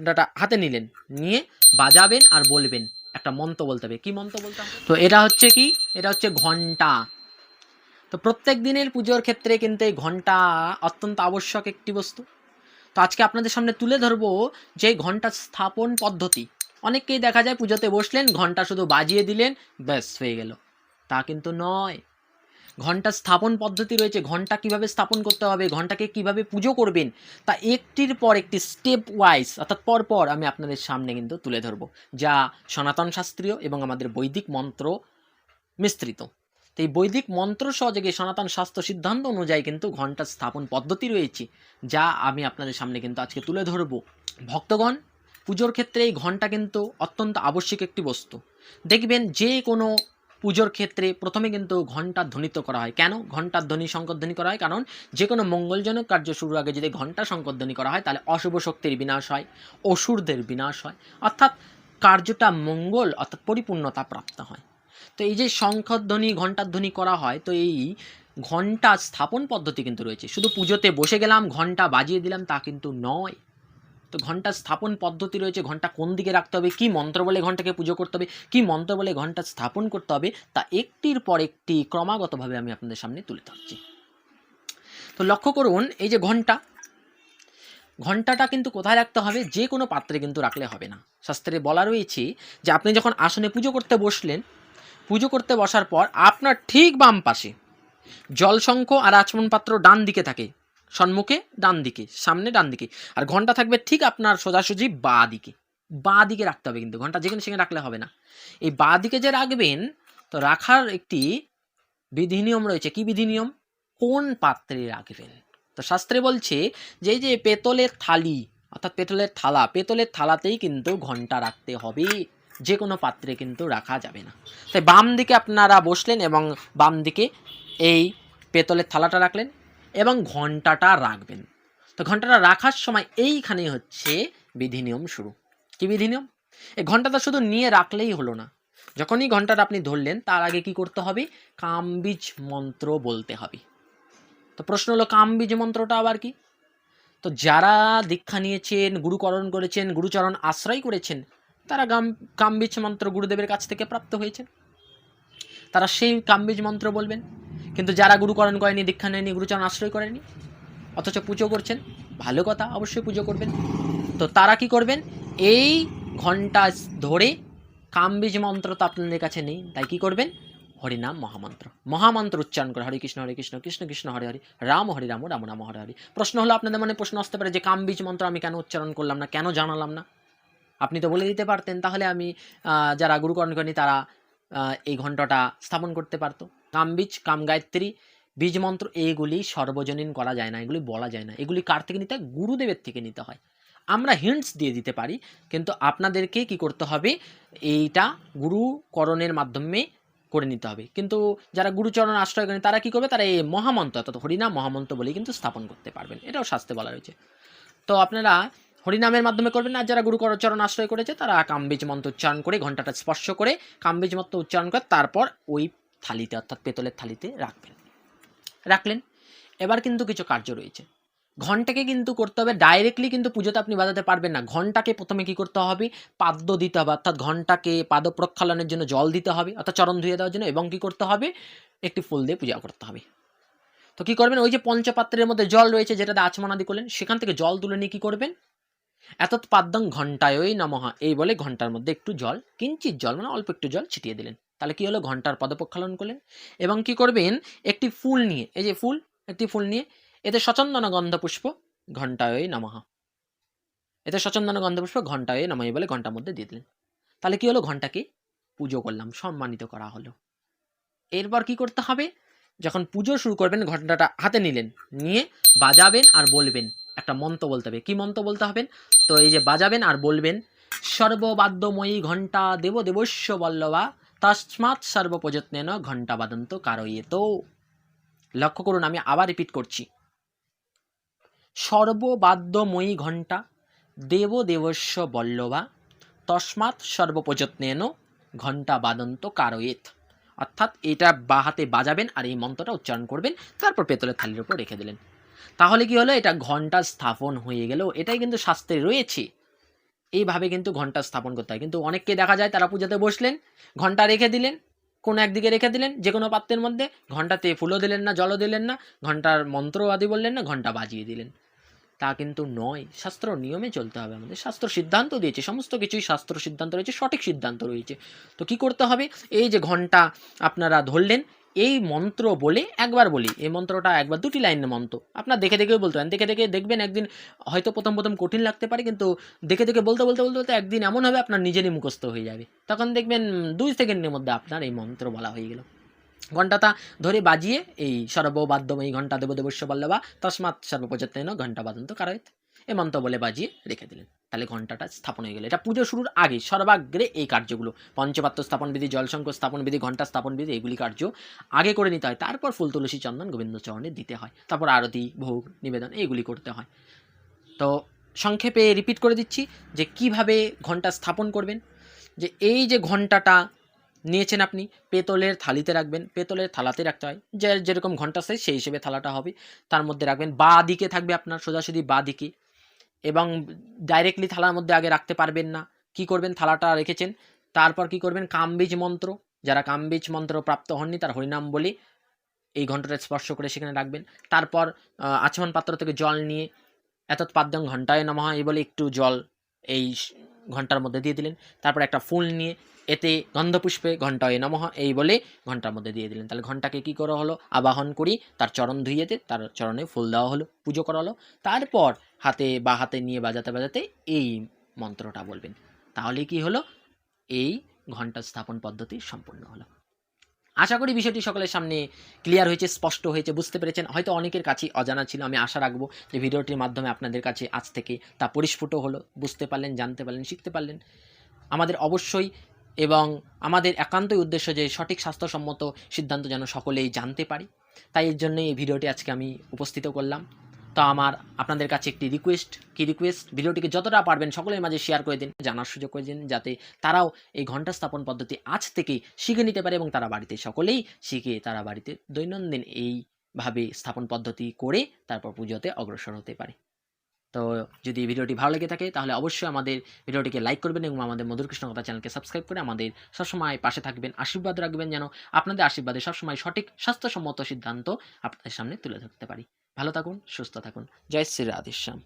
ঘন্টাটা হাতে নিলেন, নিয়ে বাজাবেন আর বলবেন, একটা মন্ত্র বলতে হবে। কি মন্ত্র বলতে হবে? তো এটা হচ্ছে কি? এটা হচ্ছে ঘণ্টা। তো প্রত্যেক দিনের পুজোর ক্ষেত্রে কিন্তু এই ঘণ্টা অত্যন্ত আবশ্যক একটি বস্তু। তো আজকে আপনাদের সামনে তুলে ধরবো যে ঘণ্টা স্থাপন পদ্ধতি। অনেককেই দেখা যায় পুজোতে বসলেন, ঘণ্টা শুধু বাজিয়ে দিলেন, ব্যাস হয়ে গেল। তা কিন্তু নয়। ঘণ্টা স্থাপন পদ্ধতি রয়েছে, ঘণ্টা কীভাবে স্থাপন করতে হবে, ঘন্টাকে কীভাবে পুজো করবেন, তা একটির পর একটি স্টেপ ওয়াইজ অর্থাৎ পর পর আমি আপনাদের সামনে কিন্তু তুলে ধরবো, যা সনাতন শাস্ত্রীয় এবং আমাদের বৈদিক মন্ত্র মিশ্রিত। তো এই বৈদিক মন্ত্র সহযোগে সনাতন স্বাস্থ্য সিদ্ধান্ত অনুযায়ী কিন্তু ঘণ্টা স্থাপন পদ্ধতি রয়েছে, যা আমি আপনাদের সামনে কিন্তু আজকে তুলে ধরবো। ভক্তগণ, পুজোর ক্ষেত্রে এই ঘণ্টা কিন্তু অত্যন্ত আবশ্যিক একটি বস্তু। দেখবেন যে কোনো পুজোর ক্ষেত্রে প্রথমে কিন্তু ঘণ্টার ধ্বনিত করা হয়। কেন ঘণ্টার ধ্বনি শঙ্করধ্বনি করা হয়? কারণ যে কোনো মঙ্গলজনক কার্য শুরুর আগে যদি ঘণ্টা শঙ্করধ্বনি করা হয়, তাহলে অশুভ শক্তির বিনাশ হয়, অসুরদের বিনাশ হয়। অর্থাৎ কার্যটা মঙ্গল, অর্থাৎ পরিপূর্ণতা প্রাপ্ত হয়। তো এই যে শঙ্খধ্বনি ঘণ্টার ধ্বনি করা হয়, তো এই ঘণ্টা স্থাপন পদ্ধতি কিন্তু রয়েছে। শুধু পুজোতে বসে গেলাম ঘণ্টা বাজিয়ে দিলাম, তা কিন্তু নয়। তো ঘণ্টা স্থাপন পদ্ধতি রয়েছে, ঘণ্টা কোন দিকে রাখতে হবে, কি মন্ত্র বলে ঘন্টাকে পুজো করতে হবে, কি মন্ত্র বলে ঘণ্টা স্থাপন করতে হবে, তা একটির পর একটি ক্রমাগতভাবে আমি আপনাদের সামনে তুলে ধরছি। তো লক্ষ্য করুন, এই যে ঘণ্টা, ঘন্টাটা কিন্তু কোথায় রাখতে হবে, যে কোনো পাত্রে কিন্তু রাখলে হবে না। শাস্ত্রে বলা রয়েছে যে, আপনি যখন আসনে পুজো করতে বসলেন, পুজো করতে বসার পর আপনার ঠিক বাম পাশে জলশঙ্খ আর আচমন পাত্র ডান দিকে থাকে। সম্মুখে ডান দিকে সামনে ডান দিকে আর ঘণ্টা থাকবে ঠিক আপনার সোজাসুজি বা দিকে বা দিকে রাখতে হবে কিন্তু, ঘণ্টা যেখানে সেখানে রাখলে হবে না। এই বা দিকে যে রাখবেন, তো রাখার একটি বিধি নিয়ম রয়েছে। কি বিধি নিয়ম কোন পাত্রে রাখবেন? তো শাস্ত্রে বলছে, যে যে পেতলের থালি, অর্থাৎ পেতলের থালা, পেতলের থালাতেই কিন্তু ঘণ্টা রাখতে হবে। যে কোনো পাত্রে কিন্তু রাখা যাবে না। তাই বাম দিকে আপনারা বসলেন এবং বাম দিকে এই পেতলের থালাটা রাখলেন। এবং ঘন্টাটা রাখবেন। তো ঘন্টাটা রাখার সময় এইখানেই হচ্ছে বিধি নিয়ম শুরু। কি বিধি নিয়ম এই ঘন্টাটা শুধু নিয়ে রাখলেই হলো না। যখনই ঘন্টাটা আপনি ধরলেন, তার আগে কি করতে হবে? কামবীজ মন্ত্র বলতে হবে। তো প্রশ্ন হলো, কামবীজ মন্ত্রটা আবার কি? তো যারা দীক্ষা নিয়েছেন, গুরুকরণ করেছেন, গুরুচরণ আশ্রয় করেছেন, তারা গাম, কামবীজ মন্ত্র গুরুদেবের কাছ থেকে প্রাপ্ত হয়েছেন। তারা সেই কামবীজ মন্ত্র বলবেন। কিন্তু যারা গুরুকরণ করেনি, দীক্ষা নেয়নি, গুরুচরণ আশ্রয় করেনি, অথচ পুজো করছেন, ভালো কথা, অবশ্যই পুজো করবেন। তো তারা কি করবেন? এই ঘণ্টা ধরে কামবীজ মন্ত্র তো আপনাদের কাছে নেই, তাই কি করবেন? হরিনাম মহামন্ত্র। মহামন্ত্র উচ্চারণ করে, হরে কৃষ্ণ হরে কৃষ্ণ কৃষ্ণ কৃষ্ণ, হরে হরে, রাম হরে রাম রাম রাম, হরে হরে। প্রশ্ন হলো, আপনাদের মনে প্রশ্ন আসতে পারে যে কামবীজ মন্ত্র আমি কেন উচ্চারণ করলাম না, কেন জানালাম না? আপনি তো বলে দিতে পারতেন, তাহলে আমি যারা গুরুকরণ করেনি, তারা এই ঘন্টাটা স্থাপন করতে পারতো। কামবীজ কাম গায়ত্রী বীজ মন্ত্র এইগুলি সর্বজনীন করা যায় না, এগুলি বলা যায় না। এগুলি কার থেকে নিতে হয়? গুরুদেবের থেকে নিতে হয়। আমরা হিন্টস দিয়ে দিতে পারি, কিন্তু আপনাদেরকে কি করতে হবে? এইটা গুরুকরণের মাধ্যমে করে নিতে হবে। কিন্তু যারা গুরুচরণ আশ্রয় করেন, তারা কি করবে? তারা এই মহামন্ত্র, অর্থাৎ হরিনাম মহামন্ত্র বলেই কিন্তু স্থাপন করতে পারবেন। এটাও শাস্তে বলা রয়েছে তো আপনারা হরিনামের মাধ্যমে করবেন আর যারা গুরুকরচরণ আশ্রয় করেছে, তারা কামবীজ মন্ত্র উচ্চারণ করে ঘন্টাটা স্পর্শ করে কামবীজ মন্ত্র উচ্চারণ করে, তারপর ওই থালিতে, অর্থাৎ পেতলের থালিতে রাখবেন। রাখলেন। এবার কিন্তু কিছু কার্য রয়েছে। ঘন্টাকে কিন্তু করতে হবে। ডাইরেক্টলি কিন্তু পুজোতে আপনি বাজাতে পারবেন না। ঘন্টাকে প্রথমে কি করতে হবে? পাদ্য দিতে হবে, অর্থাৎ ঘন্টাকে পাদ প্রক্ষালনের জন্য জল দিতে হবে, অর্থাৎ চরণ ধুয়ে দেওয়ার জন্য, এবং কি করতে হবে? একটি ফুল দিয়ে পূজা করতে হবে। তো কি করবেন? ওই যে পঞ্চপাত্রের মধ্যে জল রয়েছে, যেটাতে আচমনাদি করলেন, সেখান থেকে জল তুলে নিয়ে কি করবেন? এতৎ পাদ্যং ঘন্টায়ই নমহা এই বলে ঘণ্টার মধ্যে একটু জল, কিঞ্চিত জল মানে অল্প একটু জল ছিটিয়ে দিলেন। তাহলে কি হলো? ঘণ্টার পদপ্রক্ষালন করলেন। এবং কি করবেন? একটি ফুল নিয়ে, এই যে ফুল, একটি ফুল নিয়ে, এতে সচন্দন গন্ধ পুষ্প ঘন্টায়ই নমহা এতে সচন্দন গন্ধ পুষ্প ঘন্টায় নমই বলে ঘণ্টার মধ্যে দিয়ে দিলেন। তাহলে কি হলো? ঘন্টাকে পুজো করলাম, সম্মানিত করা হলো। এরপর কি করতে হবে? যখন পুজো শুরু করবেন ঘন্টাটা হাতে নিলেন, নিয়ে বাজাবেন আর বলবেন। একটা মন্ত্র বলতে হবে। কি মন্ত্র বলতে হবেন তো এই যে বাজাবেন আর বলবেন, সর্ববাদ্যময়ী ঘণ্টা দেব দেবস্য বল্লভা তস্মাৎ সর্বপ্রযত্নেন ঘণ্টা বাদন্ত কারয়েত লক্ষ্য করুন, আমি আবার রিপিট করছি। সর্ববাদ্যময়ী ঘণ্টা দেব দেবস্য বল্লভা, তস্মাৎ সর্বপ্রযত্নেন ঘণ্টা বাদন্ত কারয়েত। অর্থাৎ এটা বা হাতে বাজাবেন আর এই মন্ত্রটা উচ্চারণ করবেন, তারপর পেতলের থালির উপর রেখে দিলেন। তাহলে কি হলো? এটা ঘণ্টা স্থাপন হয়ে গেল। এটাই কিন্তু শাস্ত্রে রয়েছে। এইভাবে কিন্তু ঘণ্টা স্থাপন করতে হয়। কিন্তু অনেককে দেখা যায় তারা পূজাতে বসলেন, ঘণ্টা রেখে দিলেন, কোনো একদিকে রেখে দিলেন, যে কোনো পাত্রের মধ্যে, ঘন্টাতে ফুলও দিলেন না, জলও দিলেন না, ঘণ্টার মন্ত্র আদি বললেন না, ঘণ্টা বাজিয়ে দিলেন। তা কিন্তু নয়, শাস্ত্র নিয়মে চলতে হবে আমাদের। শাস্ত্র সিদ্ধান্ত দিয়েছে, সমস্ত কিছুই শাস্ত্র সিদ্ধান্ত রয়েছে, সঠিক সিদ্ধান্ত রয়েছে। তো কি করতে হবে? এই যে ঘণ্টা আপনারা ধরলেন এই মন্ত্র বলে একবার বলি, এই মন্ত্রটা একবার দুটি লাইনের মন্ত্র। আপনার দেখে দেখেও বলতে পারেন, দেখে দেখে দেখবেন একদিন হয়তো প্রথম প্রথম কঠিন লাগতে পারে, কিন্তু দেখে দেখে বলতে বলতে বলতে বলতে একদিন এমন হবে আপনার নিজেরই মুখস্থ হয়ে যাবে। তখন দেখবেন দুই সেকেন্ডের মধ্যে আপনার এই মন্ত্র বলা হয়ে গেল। ঘণ্টাটা ধরে বাজিয়ে এই সর্ববাদ্যময়ী ঘণ্টা দেব দেবস্য বল্লভা তসমাৎ সর্বপ্রযত্ন ঘণ্টা বাদন্ত কারয়ত। এই মন্ত্র বলে বাজিয়ে রেখে দিলেন। তাহলে ঘণ্টাটা স্থাপন হয়ে গেল। এটা পুজো শুরুর আগে সর্বাগ্রে এই কার্যগুলো, পঞ্চপাত্র স্থাপন বিধি জলশঙ্ক স্থাপন বিধি, ঘণ্টা স্থাপন বিধি, এগুলি কার্য আগে করে নিতে হয়। তারপর ফুল তুলসী চন্দন গোবিন্দ চরণে দিতে হয়। তারপর আরতি, ভোগ, নিবেদন এইগুলি করতে হয়। তো সংক্ষেপে রিপিট করে দিচ্ছি যে কীভাবে ঘণ্টা স্থাপন করবেন। যে এই যে ঘন্টাটা নিয়েছেন আপনি, পেতলের থালিতে রাখবেন। পেতলের থালাতে রাখতে হয়। যে যেরকম ঘণ্টা সাইজ সেই হিসেবে থালাটা হবে। তার মধ্যে রাখবেন, বা দিকে থাকবে আপনার সোজাসুজি বা দিকে। এবং ডাইরেক্টলি থালার মধ্যে আগে রাখতে পারবেন না। কি করবেন? থালাটা রেখেছেন। তারপর কি করবেন? কামবীজ মন্ত্র। যারা কামবীজ মন্ত্র প্রাপ্ত হননি, তার হরিনাম বলি, এই ঘন্টাটা স্পর্শ করে সেখানে রাখবেন। তারপর আচমন পাত্র থেকে জল নিয়ে এত পাদ্যং ঘন্টায় নমা, এই বলে একটু জল, এই ঘণ্টার মধ্যে দিয়ে দিলেন। তারপর একটা ফুল নিয়ে এতে গন্ধপুষ্পে ঘন্টায় নমহ এই বলে ঘণ্টার মধ্যে দিয়ে দিলেন। তাহলে ঘন্টাকে কি করা হলো? আবাহন করি, তার চরণ ধুইয়েতে, তার চরণে ফুল দেওয়া হলো, পুজো করা হলো। তারপর হাতে বা হাতে নিয়ে বাজাতে বাজাতে এই মন্ত্রটা বলবেন। তাহলে কি হলো? এই ঘণ্টা স্থাপন পদ্ধতি সম্পূর্ণ হলো। আশা করি বিষয়টি সকলের সামনে ক্লিয়ার হয়েছে, স্পষ্ট হয়েছে, বুঝতে পেরেছেন। হয়তো অনেকের কাছেই অজানা ছিল, আমি আশা রাখব যে ভিডিওটির মাধ্যমে আপনাদের কাছে আজ থেকে তা পরিস্ফুট হলো, বুঝতে পারলেন, জানতে পারলেন, শিখতে পারলেন। আমাদের অবশ্যই এবং আমাদের একান্তই উদ্দেশ্য যে সঠিক স্বাস্থ্যসম্মত সিদ্ধান্ত যেন সকলেই জানতে পারি। তাই এর জন্যই এই ভিডিওটি আজকে আমি উপস্থিত করলাম। তো আমার আপনাদের কাছে একটি রিকোয়েস্ট কি রিকোয়েস্ট ভিডিওটিকে যতটা পারবেন সকলের মাঝে শেয়ার করে দিন, জানার সুযোগ করে দিন, যাতে তারাও এই ঘণ্টা স্থাপন পদ্ধতি আজ থেকেই শিখে নিতে পারে এবং তারা বাড়িতে সকলেই শিখে তারা বাড়িতে দৈনন্দিন এইভাবে স্থাপন পদ্ধতি করে তারপর পুজোতে অগ্রসর হতে পারে। তো যদি ভিডিওটি ভালো লেগে থাকে, তাহলে অবশ্যই আমাদের ভিডিওটিকে লাইক করবেন এবং আমাদের মধুর কৃষ্ণ কথা চ্যানেলকে সাবস্ক্রাইব করে আমাদের সবসময় পাশে থাকবেন, আশীর্বাদ রাখবেন যেন আপনাদের আশীর্বাদে সবসময় সঠিক স্বাস্থ্যসম্মত সিদ্ধান্ত আপনাদের সামনে তুলে ধরতে পারি। ভালো থাকুন সুস্থ থাকুন। জয় শ্রী রাধেশ্যাম।